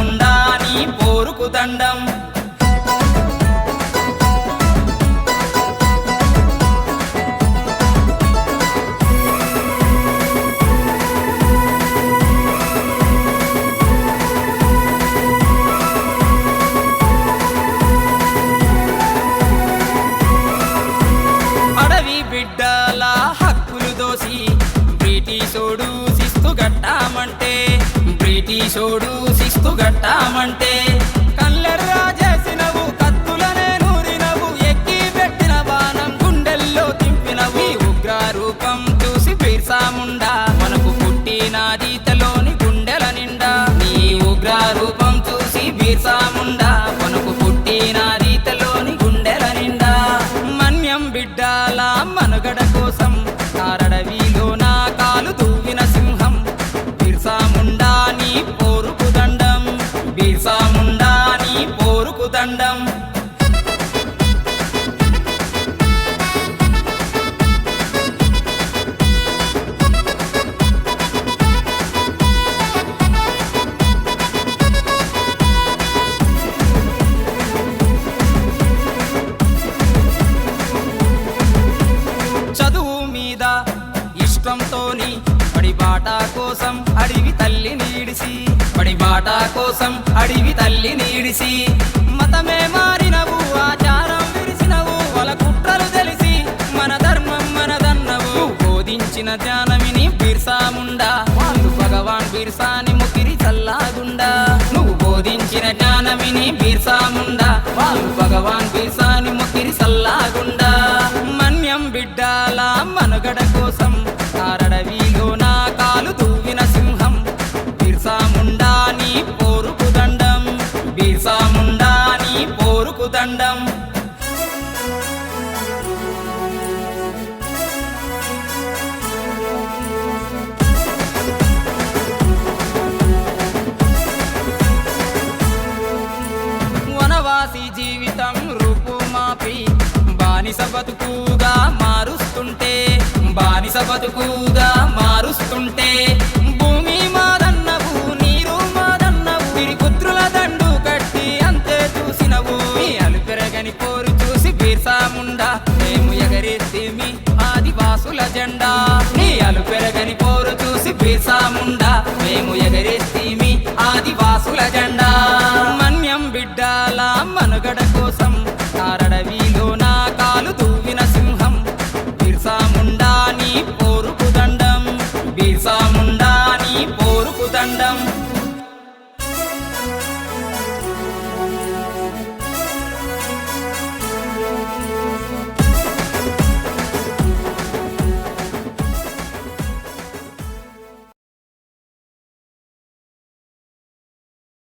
ఉందా నీ పోరుకు దండం. బ్రిటిషోడు శిస్తు గట్టామంటే. కల్లెర్రా చేసినవు కత్తులనే నూరినవు ఎక్కి పెట్టిన బాణం గుండెల్లో తింపినవు ఉగ్ర రూపం చూసి బీర్సాముండా మనకు పుట్టిన జీతలోని గుండెల నిండా. నీ ఉగ్ర రూపం చూసి బీర్సాముండా దండం. చదువు మీద ఇష్టంతోని పడి బాట కోసం అడివి తల్లి నీడిసి పడి బాట కోసం అడివి తల్లి నీడిసి. చేసిన ధ్యానమిని బిర్సాముండా. వాళ్ళు భగవాన్ బిర్సాని ముకిరి చల్లాగుండా నువ్వు బోధించిన జ్ఞానమిని బిర్సాముండా. వాళ్ళు భగవాన్ బిర్సాని ముకిరి చల్లాగుండా మన్యం బిడ్డాల మనుగడ కోసం కారడవిలో నా కాలు తూవిన సింహం. బిర్సాముండా నీ పోరుకు దండం. బిర్సాముండా నీ పోరుకు దండం. బానిస బతుకుగా మారుస్తుంటే బానిస బతుకుగా మారుస్తుంటే భూమి మాదన్నవు నీరు మాదన్నవు కుత్రుల దండు కట్టి అంతే చూసినవు. నీ అలుపెరగని పోరు చూసి బీర్సాముండా మేము ఎగరేస్తేమి ఆదివాసుల జెండా. నీ అలుపెరగని தண்டம்